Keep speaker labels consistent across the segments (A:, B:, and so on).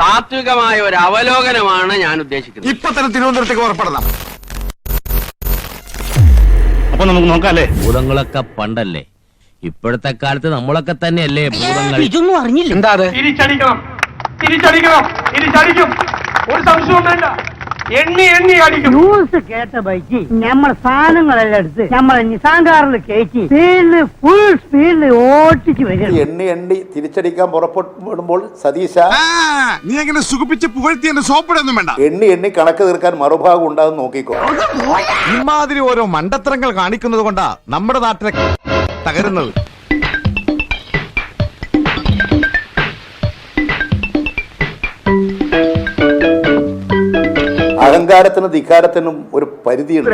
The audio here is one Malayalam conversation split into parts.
A: താത്വികമായ ഒരു അവലോകനമാണ് ഞാൻ ഉദ്ദേശിക്കുന്നത്.
B: ഇപ്പൊ തന്നെ തിരുവനന്തപുരത്തേക്ക് പുറപ്പെടണം.
C: അപ്പൊ നമുക്ക് നോക്കാല്ലേ?
D: ഭൂതങ്ങളൊക്കെ പണ്ടല്ലേ? ഇപ്പോഴത്തെ കാലത്ത് നമ്മളൊക്കെ തന്നെയല്ലേ ഭൂതങ്ങൾ?
E: ഇതൊന്നും അറിഞ്ഞില്ല.
B: എന്താ അത്?
F: തിരിച്ചടിക്കണം. തിരിച്ചടിക്കണം. തിരിച്ചടിക്കും. ഒരു സംശയം വേണ്ട എണ്ണി എണ്ണി അടിക്കും.
E: ന്യൂസ് കേട്ട ബൈക്ക് നമ്മൾ സാധനങ്ങളെല്ലാം എടുത്ത് നമ്മളെ നിസാങ്കാറിൽ കയറ്റി സ്പീഡിൽ ഫുൾ സ്പീഡിൽ ഓട്ടിച്ച് വരും
G: എണ്ണി എണ്ണി തിരിച്ചടിക്കാൻ പുറപ്പെടുമ്പോൾ സതീശ
B: ആ, നീ അങ്ങനെ സുഖിപ്പിച്ച് പുകഴ്ത്തി എന്നെ സോപ്പിടൊന്നും വേണ്ട.
G: എണ്ണി എണ്ണി കണക്ക് തീർക്കാൻ മറുഭാഗം ഉണ്ടാകും നോക്കിക്കോ.
B: ഇമാതിരി ഓരോ മണ്ടത്തരങ്ങൾ കാണിക്കുന്നത് കൊണ്ടാ നമ്മുടെ നാട്ടിലെ തകരുന്നത്.
G: അഹങ്കാരത്തിനും ധിക്കാരത്തിനും ഒരു പരിധിയുണ്ട്.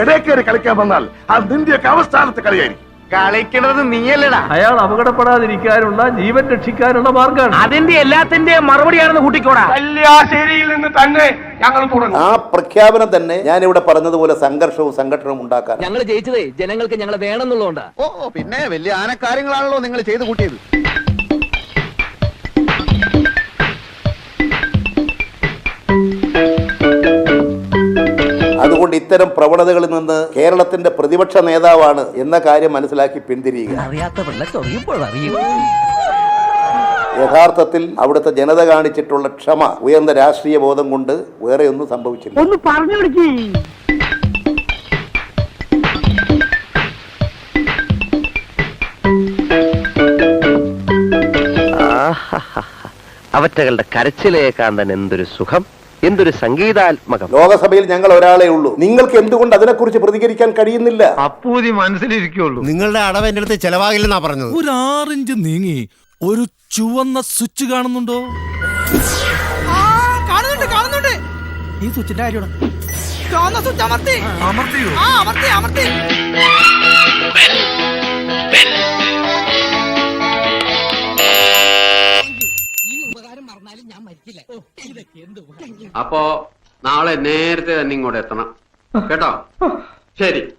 C: കളിക്കാൻ വന്നാൽ അത് നിന്റെയൊക്കെ അവസ്ഥാനത്ത് കളിയായിരിക്കും.
B: കളിക്കുന്നത് നീയല്ലടാ.
F: അയാൾ അപകടപ്പെടാതിരിക്കാനുള്ള ജീവൻ രക്ഷിക്കാനുള്ള മാർഗമാണ്.
E: അതിന്റെ എല്ലാത്തിന്റെ മറുപടിയാണെന്ന് കൂട്ടിക്കോടാ.
F: കല്യാശ്ശേരിയിൽ നിന്ന് തന്നെ ഞങ്ങൾ തുടങ്ങും.
G: ആ പ്രഖ്യാപനം തന്നെ ഞാൻ ഇവിടെ പറഞ്ഞതുപോലെ സംഘർഷവും സംഘടനവും ഉണ്ടാക്കാൻ.
D: ഞങ്ങൾ ജയിച്ചതേ ജനങ്ങൾക്ക് ഞങ്ങൾ വേണമെന്നുള്ളതുകൊണ്ടാ.
B: ഓ പിന്നെ വലിയ ആനക്കാര്യങ്ങളാണല്ലോ നിങ്ങൾ ചെയ്തു കൂട്ടിയത്.
G: അതുകൊണ്ട് ഇത്തരം പ്രവണതകളിൽ നിന്ന് കേരളത്തിന്റെ പ്രതിപക്ഷ നേതാവാണ് എന്ന കാര്യം മനസ്സിലാക്കി പിന്തിരിയുക. യഥാർത്ഥത്തിൽ അവിടുത്തെ ജനത കാണിച്ചിട്ടുള്ള ക്ഷമ ഉയർന്ന രാഷ്ട്രീയ ബോധം കൊണ്ട് വേറെ ഒന്നും സംഭവിച്ചില്ല.
E: ഒന്ന് പറഞ്ഞു
H: അവറ്റകളുടെ കരച്ചിലേക്കാൻ തന്നെ എന്തൊരു സുഖം. എന്തൊരു സംഗീതാത്മകം.
G: ലോകസഭയിൽ ഞങ്ങൾ ഒരാളെ ഉള്ളൂ. നിങ്ങൾക്ക് എന്തുകൊണ്ട് അതിനെക്കുറിച്ച് പ്രതികരിക്കാൻ കഴിയുന്നില്ല?
C: അപ്പൂതി മനസ്സിലിരിക്കുള്ളൂ.
I: നിങ്ങളുടെ അടവ് എന്റെ അടുത്ത് ചെലവാകില്ലെന്നാ പറഞ്ഞത്.
J: ഒരു ആറിഞ്ച് നീങ്ങി ഒരു ചുവന്ന സ്വിച്ച് കാണുന്നുണ്ടോ? കാണുന്നുണ്ട് കാണുന്നുണ്ട്. ഈ സ്വിച്ചിന്റെ കാര്യമാണ്? ചുവന്ന സ്വിച്ച് അമർത്തി. അമർത്തിയോ? ആ അമർത്തി അമർത്തി.
A: അപ്പോ നാളെ നേരത്തെ തന്നെ ഇങ്ങോട്ട് എത്തണം. കേട്ടോ? ശരി.